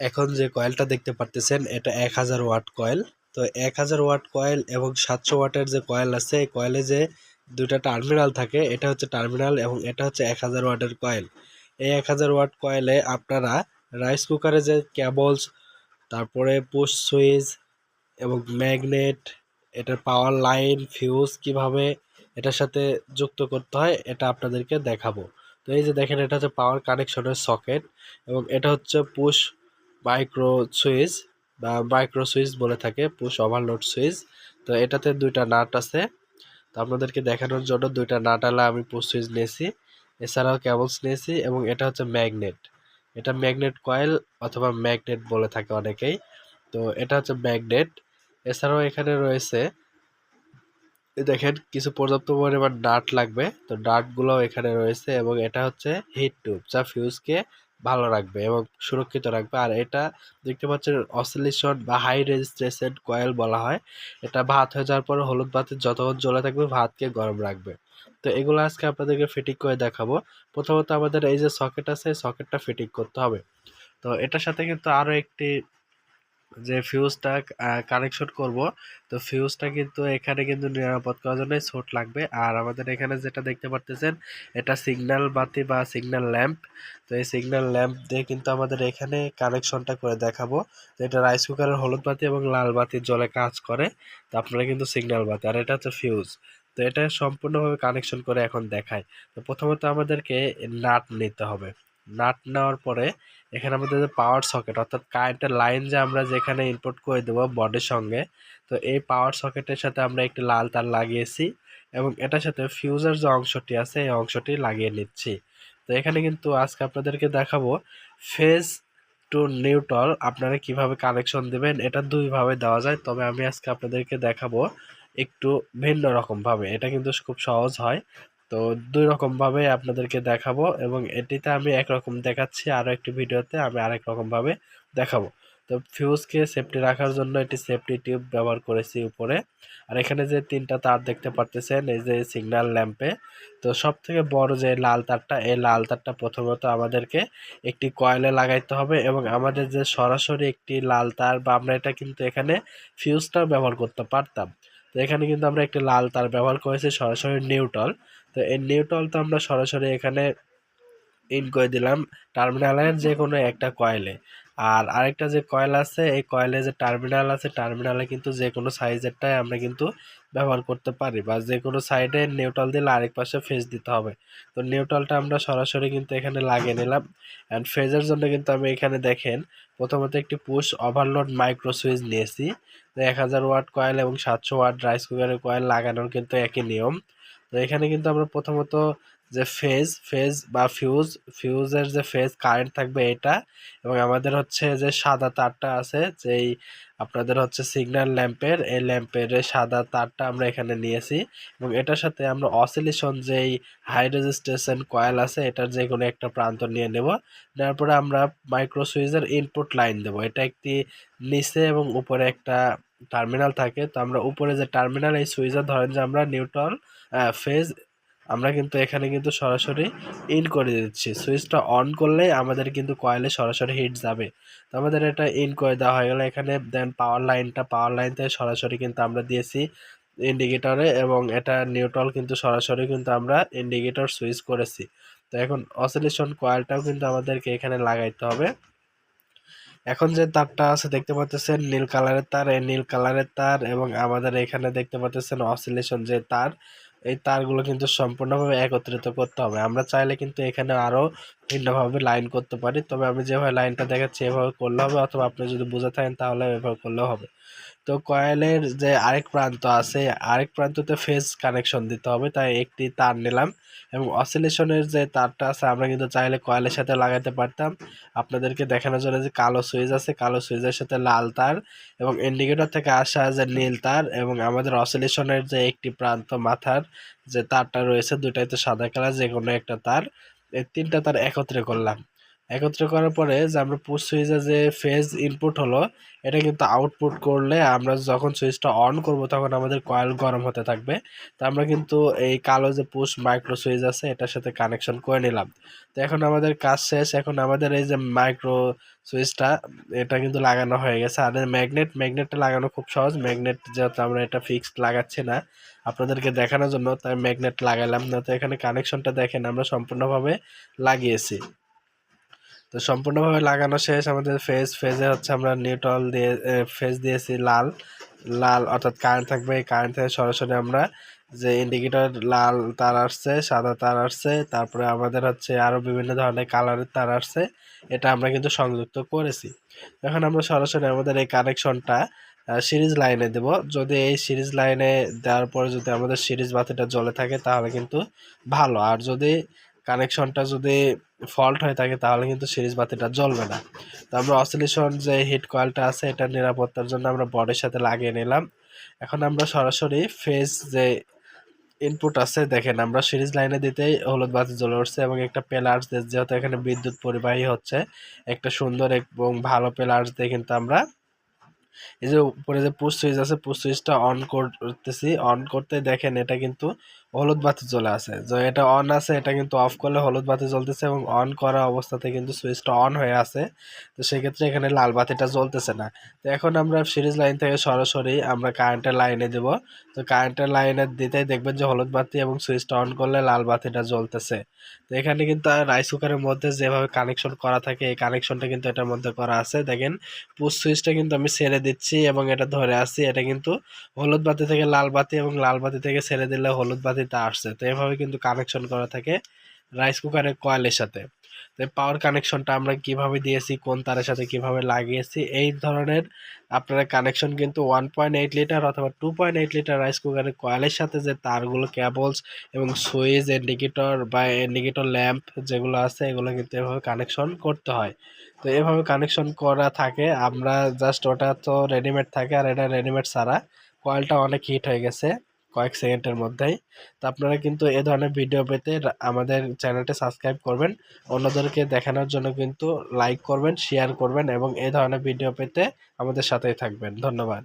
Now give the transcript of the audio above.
এখন যে কয়েলটা দেখতে পারতেছেন, এটা এক হাজার ওয়াট কয়েল। তো এক হাজার ওয়াট কয়েল এবং সাতশো ওয়াটের যে কয়েল আছে, এই কয়েলে যে দুইটা টার্মিনাল থাকে, এটা হচ্ছে টার্মিনাল এবং এটা হচ্ছে এক হাজার ওয়াটের কয়েল। এই এক হাজার ওয়াট কয়েলে আপনারা রাইস কুকারে যে কেবলস তারপরে পুশ সুইচ এবং ম্যাগনেট, এটার পাওয়ার লাইন, ফিউজ কীভাবে এটার সাথে যুক্ত করতে হয়, এটা আপনাদেরকে দেখাবো। তো এই যে দেখেন, এটা হচ্ছে পাওয়ার কানেকশনের সকেট এবং এটা হচ্ছে পুশ মাইক্রো সুইচ বা মাইক্রো সুইচ বলে থাকে, পুশ ওভারলোড সুইচ তো এটাতে দুইটা নাট আছে। তো আপনাদেরকে দেখানোর জন্য দুইটা নাট আলা আমি পুশ সুইচ নিয়েছি। এছাড়াও কেবলস নিয়েছি এবং এটা হচ্ছে ম্যাগনেট এটা ম্যাগনেট কয়েল অথবা ম্যাগনেট বলে থাকে অনেকেই। তো এটা হচ্ছে ম্যাগনেট এছাড়াও এখানে রয়েছে দেখেন কিছু পর্যাপ্ত পরিমাণ ডাট লাগবে। তো ডাটগুলোও এখানে রয়েছে এবং এটা হচ্ছে হিট টিউব যা ফিউজকে ভালো রাখবে এবং সুরক্ষিত রাখবে। আর এটা দেখতে পাচ্ছেন অসিলেশন বা হাই রেজিস্ট্রেশন কয়েল বলা হয়। এটা ভাত হয়ে যাওয়ার পর হলুদ ভাতে যতক্ষণ জ্বলে থাকবে, ভাতকে গরম রাখবে। তো এগুলো আজকে আপনাদেরকে ফিটিং করে দেখাবো। প্রথমত আমাদের এই যে সকেট আছে সকেটটা ফিটিং করতে হবে। তো এটার সাথে কিন্তু আরও একটি যে ফিউজটা কানেকশন করব, তো ফিউজটা কিন্তু এখানে কিন্তু নিরাপদ করার জন্য ছোট লাগবে। আর আমাদের এখানে যেটা দেখতে পারতেছেন, এটা সিগন্যাল বাতি বা সিগন্যাল ল্যাম্প তো এই সিগন্যাল ল্যাম্প দিয়ে কিন্তু আমাদের এখানে কানেকশনটা করে দেখাবো। তো এটা রাইস কুকারের হলুদ বাতি এবং লাল বাতির জলে কাজ করে, তো আপনারা কিন্তু সিগন্যাল বাতি। আর এটা হচ্ছে ফিউজ তো এটা সম্পূর্ণভাবে কানেকশন করে এখন দেখায়। তো প্রথমত আমাদেরকে নাট নিতে হবে। নাট নেওয়ার পরে এখানে আমাদের যে পাওয়ার সকেট অর্থাৎ কারেন্টের লাইন যে আমরা যেখানে ইনপুট করে দেবো বডির সঙ্গে, তো এই পাওয়ার সকেটের সাথে আমরা একটি লাল তার লাগিয়েছি এবং এটার সাথে ফিউজার যে অংশটি আছে, এই অংশটি লাগিয়ে নিচ্ছি। তো এখানে কিন্তু আজকে আপনাদেরকে দেখাবো ফেজ টু নিউট্রাল আপনারা কীভাবে কানেকশন দেবেন, এটা দুইভাবে দেওয়া যায়, তবে আমি আজকে আপনাদেরকে দেখাবো একটু ভিন্ন রকমভাবে। এটা কিন্তু খুব সহজ হয়। তো দুই রকমভাবে আপনাদেরকে দেখাবো এবং এটিতে আমি একরকম দেখাচ্ছি, আরও একটি ভিডিওতে আমি আরেক রকমভাবে দেখাবো। তো ফিউজকে সেফটি রাখার জন্য একটি সেফটি টিউব ব্যবহার করেছি উপরে। আর এখানে যে তিনটা তার দেখতে পারতেছেন, এই যে সিগন্যাল ল্যাম্পে তো সব থেকে বড় যে লাল তারটা, এই লাল তারটা প্রথমত আমাদেরকে একটি কয়েলে লাগাইতে হবে এবং আমাদের যে সরাসরি একটি লাল তার, বা আমরা এটা কিন্তু এখানে ফিউজটাও ব্যবহার করতে পারতাম। তো এখানে কিন্তু আমরা একটি লাল তার ব্যবহার করেছি, সরাসরি নিউট্রাল তো এই নিউট্রাল তো আমরা সরাসরি এখানে ইন করে দিলাম। টার্মিনালের যে কোনো একটা কয়েলে আর আরেকটা যে কয়েল আছে, এই কয়েলে যে টার্মিনাল আছে টার্মিনালে কিন্তু যে কোনো সাইজেরটাই আমরা কিন্তু ব্যবহার করতে পারি বা যে কোনো সাইডে নিউট্রাল দিলে আরেক পাশে ফেজ দিতে হবে। তো নিউট্রালটা আমরা সরাসরি কিন্তু এখানে লাগিয়ে নিলাম। অ্যান্ড ফেজের জন্য কিন্তু আমি এখানে দেখেন, প্রথমত একটি পুশ ওভারলোড মাইক্রো সুইচ নিয়েছি। এক হাজার ওয়াট কয়েল এবং সাতশো ওয়াট রাইস কুকারের কয়েল লাগানোর কিন্তু একই নিয়ম। তো এখানে কিন্তু আমরা প্রথমত যে ফেজ ফেজ বা ফিউজ ফিউজের যে ফেজ কারেন্ট থাকবে এটা এবং আমাদের হচ্ছে যে সাদা তারটা আছে, যেই আপনাদের হচ্ছে সিগন্যাল ল্যাম্পের এই ল্যাম্পের সাদা তারটা আমরা এখানে নিয়েছি এবং এটার সাথে আমরা অসিলেশন যেই হাই রেজিস্ট্রেশন কয়েল আছে, এটার যে কোনো একটা প্রান্ত নিয়ে নেব। নেওয়ার পরে আমরা মাইক্রো সুইচের ইনপুট লাইন দেব। এটা একটি নিচে এবং উপরে একটা টার্মিনাল থাকে। তো আমরা উপরে যে টার্মিনাল এই সুইচের ধরেন যে আমরা নিউট্রাল ফেজ আমরা কিন্তু এখানে কিন্তু সরাসরি ইন করে দিচ্ছি। সুইচটা অন করলে আমাদের কিন্তু কয়েলে সরাসরি হিট যাবে। তো আমাদের এটা ইন করে দেওয়া হয়ে গেলে। এখানে দেন পাওয়ার লাইনটা পাওয়ার লাইন থেকে সরাসরি কিন্তু আমরা দিয়েছি ইন্ডিকেটরে এবং এটা নিউট্রাল কিন্তু সরাসরি কিন্তু আমরা ইন্ডিকেটর সুইচ করেছি। তো এখন অসিলেশন কয়েলটাও কিন্তু আমাদেরকে এখানে লাগাইতে হবে। এখন যে তারটা আছে দেখতে পাচ্ছেন নীল কালারের তার। এই নীল কালারের তার এবং আমাদের এখানে দেখতে পাচ্ছেন অসিলেশন যে তার এই তারগুলো কিন্তু সম্পূর্ণভাবে একত্রিত করতে হবে। আমরা চাইলে কিন্তু এখানে আরও ভিন্নভাবে লাইন করতে পারি। তবে আমি যেভাবে লাইনটা দেখাচ্ছি, এভাবে করলে হবে। অথবা আপনি যদি বুঝে থাকেন, তাহলে এভাবে করলেও হবে। তো কয়েলের যে আরেক প্রান্ত আছে, আরেক প্রান্ততে ফেজ কানেকশন দিতে হবে, তাই একটি তার নিলাম। এবং অসিলেশনের যে তারটা আছে, আমরা কিন্তু চাইলে কয়েলের সাথে লাগাতে পারতাম। আপনাদেরকে দেখানোর জন্য যে কালো সুইচ আছে, কালো সুইচের সাথে লাল তার এবং ইন্ডিকেটর থেকে আসা যে নীল তার এবং আমাদের অসিলেশনের যে একটি প্রান্ত মাথার যে তারটা রয়েছে দুটাই তো সাদা কালার যে কোনো একটা তার। এই তিনটা তার একত্রে করলাম। একত্রে করার পরে যে আমরা পুশ সুইচে যে ফেজ ইনপুট হলো, এটা কিন্তু আউটপুট করলে আমরা যখন সুইচটা অন করব তখন আমাদের কয়েল গরম হতে থাকবে। তো আমরা কিন্তু এই কালো যে পুশ মাইক্রো সুইচ আছে, এটার সাথে কানেকশন করে নিলাম। তো এখন আমাদের কাজ শেষ, এখন আমাদের এই যে মাইক্রো সুইচটা এটা কিন্তু লাগানো হয়ে গেছে। আর ম্যাগনেট ম্যাগনেটটা লাগানো খুব সহজ। ম্যাগনেট যেহেতু আমরা এটা ফিক্সড লাগাচ্ছি না, আপনাদেরকে দেখানোর জন্য, তাই ম্যাগনেট লাগালাম। না তো এখানে কানেকশনটা দেখেন, আমরা সম্পূর্ণভাবে লাগিয়েছি। তো সম্পূর্ণভাবে লাগানো শেষ। আমাদের ফেজ ফেজে হচ্ছে আমরা নিউট্রাল দিয়ে ফেজ দিয়েছি লাল। লাল অর্থাৎ কারেন্ট থাকবে, এই কারেন্ট থেকে সরাসরি আমরা যে ইন্ডিকেটর লাল তার আসছে, সাদা তার আসছে, তারপরে আমাদের হচ্ছে আরও বিভিন্ন ধরনের কালারের তার আসছে, এটা আমরা কিন্তু সংযুক্ত করেছি। এখন আমরা সরাসরি আমাদের এই কানেকশনটা সিরিজ লাইনে দেব। যদি এই সিরিজ লাইনে দেওয়ার পরে যদি আমাদের সিরিজ বাতিটা জ্বলে থাকে তাহলে কিন্তু ভালো। আর যদি কানেকশনটা যদি ফল্ট হয়ে থাকে, তাহলে কিন্তু সিরিজ বাতিটা জ্বলবে না। তো আমরা অসিলেশন যে হিট কয়েলটা আছে, এটা নিরাপত্তার জন্য আমরা বডির সাথে লাগিয়ে নিলাম। এখন আমরা সরাসরি ফেজ যে ইনপুট আছে, দেখেন আমরা সিরিজ লাইনে দিতেই হলুদ বাতি জ্বলে উঠছে এবং একটা পেলার্স যেহেতু এখানে বিদ্যুৎ পরিবাহী হচ্ছে, একটা সুন্দর এবং ভালো পেলার্স দিয়ে কিন্তু আমরা এই যে উপরে যে পুশ সুইচ আছে পুশ সুইচটা অন করতেছি। অন করতে দেখেন এটা কিন্তু হলুদ বাতি চলে আছে যে এটা অন আছে, এটা কিন্তু অফ করলে হলুদ বাতি জ্বলতেছে এবং অন করা অবস্থাতে কিন্তু সুইচটা অন হয়ে আছে তো সেক্ষেত্রে এখানে লাল বাতিটা জ্বলতেছে না। তো এখন আমরা সিরিজ লাইন থেকে সরাসরি আমরা কারেন্টের লাইনে দেব। তো কারেন্টের লাইনে দিতেই দেখবেন যে হলুদ বাতি এবং সুইচটা অন করলে লাল বাতিটা জ্বলতেছে। তো এখানে কিন্তু রাইস কুকারের মধ্যে যেভাবে কানেকশন করা থাকে, এই কানেকশনটা কিন্তু এটার মধ্যে করা আছে। দেখেন, পুশ সুইচটা কিন্তু আমি ছেড়ে দিচ্ছি এবং এটা ধরে আসছি। এটা কিন্তু হলুদ বাতি থেকে লাল বাতি এবং লাল বাতি থেকে ছেড়ে দিলে হলুদ বাতিটা আসছে। তো এভাবে কিন্তু কানেকশন করা থাকে রাইস কুকারের কয়েলের সাথে। তো পাওয়ার কানেকশনটা আমরা কীভাবে দিয়েছি, কোন তারের সাথে কীভাবে লাগিয়েছি, এই ধরনের আপনারা কানেকশন কিন্তু ওয়ান পয়েন্ট এইট লিটার অথবা two point eight litre rice কুকারের কয়েলের সাথে যে তারগুলো কেবলস এবং সুইচ ইন্ডিকেটর বা ইন্ডিকেটর ল্যাম্প যেগুলো আছে, এগুলো কিন্তু এভাবে কানেকশন করতে হয়। তো এভাবে কানেকশন করা থাকে, আমরা জাস্ট ওটা তো রেডিমেড থাকে আর এটা রেডিমেড ছাড়া কয়েলটা অনেক হিট হয়ে গেছে। কয়েক সেকেন্ডের মধ্যেই। তো আপনারা কিন্তু এ ধরনের ভিডিও পেতে আমাদের চ্যানেলটা সাবস্ক্রাইব করবেন। অন্যদেরকে দেখানোর জন্য কিন্তু লাইক করবেন শেয়ার করবেন এবং এ ধরনের ভিডিও পেতে আমাদের সাথেই থাকবেন। ধন্যবাদ।